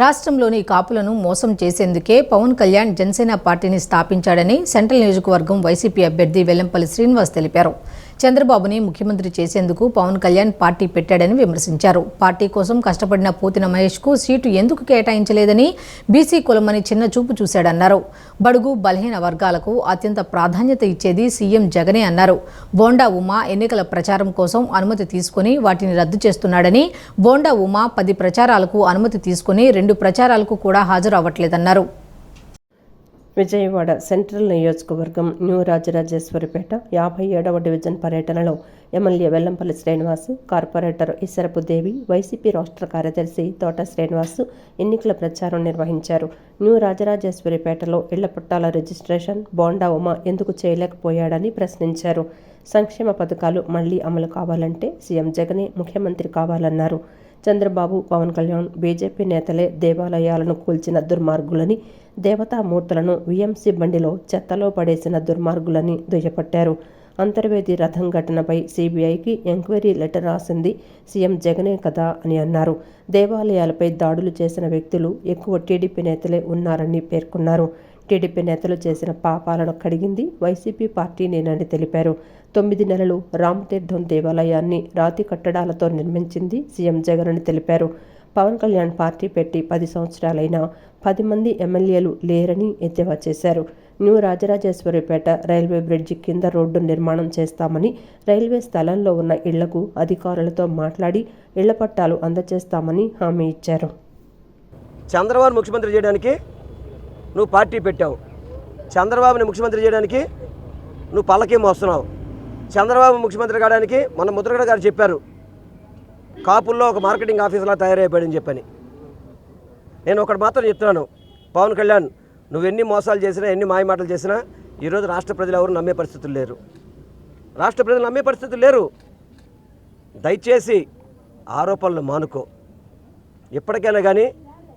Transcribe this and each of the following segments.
రాష్ట్రంలోని కాపులను మోసం చేసేందుకే పవన్ కళ్యాణ్ జనసేన పార్టీని స్థాపించాడని సెంట్రల్ నియోజకవర్గం వైసీపీ అభ్యర్థి వెల్లంపల్లి శ్రీనివాస్ తెలిపారు. చంద్రబాబుని ముఖ్యమంత్రి చేసేందుకు పవన్ కళ్యాణ్ పార్టీ పెట్టాడని విమర్శించారు. పార్టీ కోసం కష్టపడిన పోతిన మహేష్కు సీటు ఎందుకు కేటాయించలేదని బీసీ కులమని చిన్న చూపు చూశాడన్నారు. బడుగు బలహీన వర్గాలకు అత్యంత ప్రాధాన్యత ఇచ్చేది సీఎం జగనే అన్నారు. బోండా ఉమా ఎన్నికల ప్రచారం కోసం అనుమతి తీసుకుని వాటిని రద్దు చేస్తున్నాడని బోండా ఉమా పది ప్రచారాలకు అనుమతి తీసుకుని రెండు ప్రచారాలకు కూడా హాజరు అవ్వట్లేదన్నారు. విజయవాడ సెంట్రల్ నియోజకవర్గం న్యూ రాజరాజేశ్వరిపేట యాభై ఏడవ డివిజన్ పర్యటనలో MLA Vellampalli Srinivas corporator Isarapu Devi YCP రాష్ట్ర కార్యదర్శి తోట శ్రీనివాస్ ఎన్నికల ప్రచారం నిర్వహించారు. న్యూ రాజరాజేశ్వరిపేటలో ఇళ్ళ పట్టాల రిజిస్ట్రేషన్ బోండా ఉమ ఎందుకు చేయలేకపోయాడని ప్రశ్నించారు. సంక్షేమ పథకాలు మళ్ళీ అమలు కావాలంటే సీఎం జగనే ముఖ్యమంత్రి కావాలన్నారు. చంద్రబాబు పవన్ కళ్యాణ్ బీజేపీ నేతలే దేవాలయాలను కూల్చిన దుర్మార్గులని దేవతామూర్తులను వీఎంసీ బండిలో చెత్తలో పడేసిన దుర్మార్గులని దుయ్యపట్టారు. అంతర్వేది రథం ఘటనపై సీబీఐకి ఎంక్వైరీ లెటర్ రాసింది సీఎం జగనే కదా అని అన్నారు. దేవాలయాలపై దాడులు చేసిన వ్యక్తులు ఎక్కువ టీడీపీ నేతలే ఉన్నారని పేర్కొన్నారు. టీడీపీ నేతలు చేసిన పాపాలను కడిగింది వైసీపీ పార్టీనేనని తెలిపారు. తొమ్మిది నెలలు రామతీర్థం దేవాలయాన్ని రాతి కట్టడాలతో నిర్మించింది సీఎం జగన్ అని తెలిపారు. పవన్ కళ్యాణ్ పార్టీ పెట్టి పది సంవత్సరాలైనా పది మంది ఎమ్మెల్యేలు లేరని ఎద్దేవా చేశారు. న్యూ రాజరాజేశ్వరిపేట రైల్వే బ్రిడ్జి కింద రోడ్డు నిర్మాణం చేస్తామని రైల్వే స్థలంలో ఉన్న ఇళ్ళకు అధికారులతో మాట్లాడి ఇళ్ళ పట్టాలు అందజేస్తామని హామీ ఇచ్చారు. చంద్రబాబు ముఖ్యమంత్రి చేయడానికి నువ్వు పార్టీ పెట్టావు. చంద్రబాబుని ముఖ్యమంత్రి చేయడానికి నువ్వు పల్లకి మోస్తున్నావు చంద్రబాబు ముఖ్యమంత్రి కావడానికి మన ముద్రగడ గారు చెప్పారు. కాపుల్లో ఒక మార్కెటింగ్ ఆఫీసర్లా తయారైపోయాడని చెప్పని. నేను ఒకటి మాత్రం చెప్తున్నాను. పవన్ కళ్యాణ్ నువ్వు ఎన్ని మోసాలు చేసినా ఎన్ని మాయమాటలు చేసినా ఈరోజు రాష్ట్ర ప్రజలు ఎవరు నమ్మే పరిస్థితులు లేరు. రాష్ట్ర ప్రజలు నమ్మే పరిస్థితులు లేరు. దయచేసి ఆరోపణలు మానుకో. ఎప్పటికైనా కానీ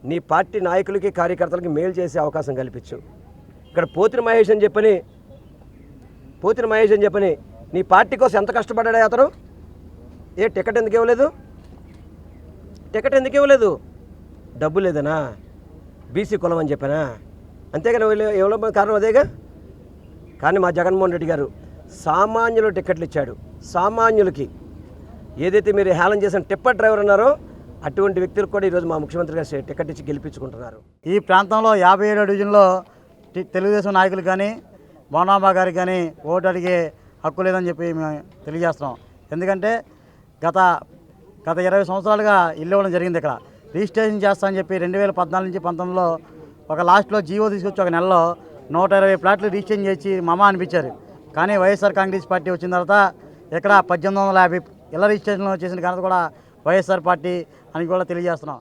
నీ పార్టీ నాయకులకి కార్యకర్తలకి మేలు చేసే అవకాశం కల్పించు. ఇక్కడ పోతిన మహేష్ అని చెప్పని పోతిన మహేష్ అని చెప్పని నీ పార్టీ కోసం ఎంత కష్టపడ్డాడు అతను? ఏ టికెట్ ఎందుకు ఇవ్వలేదు? టికెట్ ఎందుకు ఇవ్వలేదు? డబ్బు లేదనా? బీసీ కులం అని చెప్పానా? అంతేగాని ఇవ్వడం కారణం అదేగా? కానీ మా జగన్మోహన్ రెడ్డి గారు సామాన్యులు టికెట్లు ఇచ్చాడు. సామాన్యులకి ఏదైతే మీరు హేళన చేసిన టిప్పర్ డ్రైవర్ ఉన్నారో అటువంటి వ్యక్తులు కూడా ఈరోజు మా ముఖ్యమంత్రి గారు టికెట్ ఇచ్చి గెలిపించుకుంటున్నారు. ఈ ప్రాంతంలో యాభై ఏడో డివిజన్లో తెలుగుదేశం నాయకులు కానీ మౌనామా గారికి కానీ ఓటు అడిగే హక్కు లేదని చెప్పి మేము తెలియజేస్తున్నాం. ఎందుకంటే గత గత ఇరవై సంవత్సరాలుగా ఇల్లు ఇవ్వడం జరిగింది ఇక్కడ. రిజిస్ట్రేషన్ చేస్తా అని చెప్పి రెండు వేల పద్నాలుగు నుంచి పంతొమ్మిదిలో ఒక లాస్ట్లో జీవో తీసుకొచ్చి ఒక నెలలో నూట ఇరవై ప్లాట్లు రిజిస్ట్రేషన్ చేసి మమ అనిపించారు. కానీ వైఎస్ఆర్ కాంగ్రెస్ పార్టీ వచ్చిన తర్వాత ఇక్కడ పద్దెనిమిది వందల యాభై ఇళ్ళ రిజిస్ట్రేషన్ చేసిన ఘనత కూడా వైఎస్ఆర్ పార్టీ అని కూడా తెలియజేస్తున్నాం.